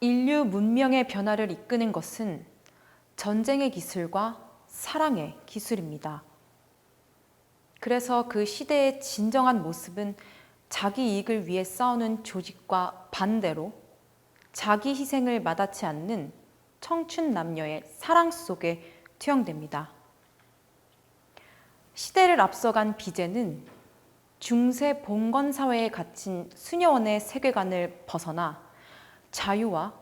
인류 문명의 변화를 이끄는 것은 전쟁의 기술과 사랑의 기술입니다. 그래서 그 시대의 진정한 모습은 자기 이익을 위해 싸우는 조직과 반대로 자기 희생을 마다치 않는 청춘 남녀의 사랑 속에 투영됩니다. 시대를 앞서간 비제는 중세 봉건 사회에 갇힌 수녀원의 세계관을 벗어나 자유와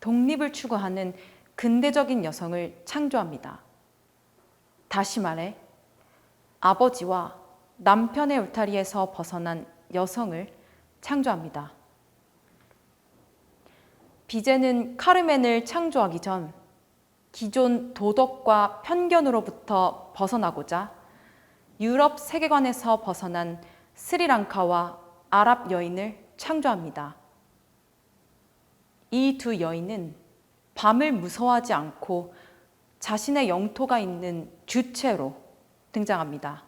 독립을 추구하는 근대적인 여성을 창조합니다. 다시 말해 아버지와 남편의 울타리에서 벗어난 여성을 창조합니다. 비제는 카르멘을 창조하기 전 기존 도덕과 편견으로부터 벗어나고자 유럽 세계관에서 벗어난 스리랑카와 아랍 여인을 창조합니다. 이 두 여인은 밤을 무서워하지 않고 자신의 영토가 있는 주체로 등장합니다.